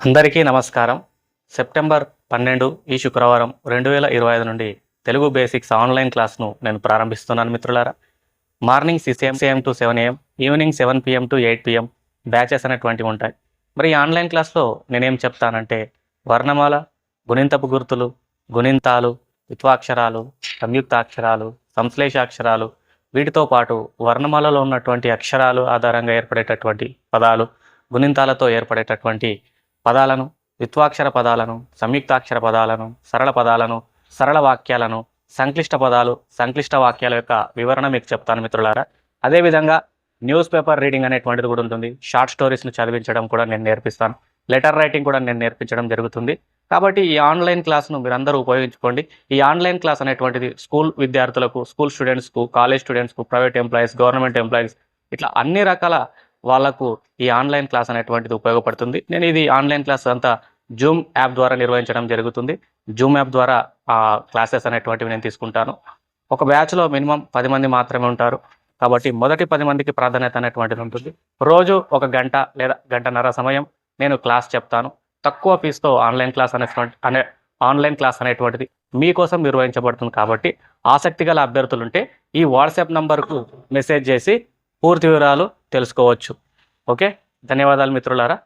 అందరికీ నమస్కారం. సెప్టెంబర్ పన్నెండు ఈ శుక్రవారం రెండు వేల ఇరవై ఐదు నుండి తెలుగు బేసిక్స్ ఆన్లైన్ క్లాస్ను నేను ప్రారంభిస్తున్నాను మిత్రులారా. Morning six AM CM to seven AM evening seven PM to eight PM batches అనేటువంటివి ఉంటాయి. మరి ఈ ఆన్లైన్ క్లాస్లో నేనేం చెప్తానంటే వర్ణమాల గుణింతపు గుర్తులు గుణింతాలు విత్వాక్షరాలు సంయుక్తాక్షరాలు సంశ్లేషాక్షరాలు వీటితో పాటు వర్ణమాలలో ఉన్నటువంటి అక్షరాలు ఆధారంగా ఏర్పడేటటువంటి పదాలు గుణింతాలతో ఏర్పడేటటువంటి పదాలను విత్వాక్షర పదాలను సంయుక్తాక్షర పదాలను సరళ పదాలను సరళ వాక్యాలను సంక్లిష్ట పదాలు సంక్లిష్ట వాక్యాల యొక్క వివరణ మీకు చెప్తాను మిత్రులారా. అదేవిధంగా న్యూస్ పేపర్ రీడింగ్ అనేటువంటిది కూడా ఉంటుంది. షార్ట్ స్టోరీస్ను చదివించడం కూడా నేను నేర్పిస్తాను. లెటర్ రైటింగ్ కూడా నేను నేర్పించడం జరుగుతుంది. కాబట్టి ఈ ఆన్లైన్ క్లాస్ను మీరందరూ ఉపయోగించుకోండి. ఈ ఆన్లైన్ క్లాస్ అనేటువంటిది స్కూల్ విద్యార్థులకు స్కూల్ స్టూడెంట్స్కు కాలేజ్ స్టూడెంట్స్కు ప్రైవేట్ ఎంప్లాయీస్ గవర్నమెంట్ ఎంప్లాయీస్ ఇట్లా అన్ని రకాల వాళ్ళకు ఈ ఆన్లైన్ క్లాస్ అనేటువంటిది ఉపయోగపడుతుంది. నేను ఇది ఆన్లైన్ క్లాస్ అంతా జూమ్ యాప్ ద్వారా నిర్వహించడం జరుగుతుంది. జూమ్ యాప్ ద్వారా ఆ క్లాసెస్ అనేటువంటివి నేను తీసుకుంటాను. ఒక బ్యాచ్లో మినిమం పది మంది మాత్రమే ఉంటారు. కాబట్టి మొదటి పది మందికి ప్రాధాన్యత అనేటువంటిది ఉంటుంది. రోజు ఒక గంట లేదా గంటన్నర సమయం నేను క్లాస్ చెప్తాను. తక్కువ ఫీజుతో ఆన్లైన్ క్లాస్ అనేటువంటి అనే ఆన్లైన్ క్లాస్ అనేటువంటిది మీకోసం నిర్వహించబడుతుంది కాబట్టి ఆసక్తి గల అభ్యర్థులుంటే ఈ వాట్సాప్ నంబర్కు మెసేజ్ చేసి పూర్తి వివరాలు తెలుసుకోవచ్చు. ఓకే? ధన్యవాదాలు మిత్రులారా.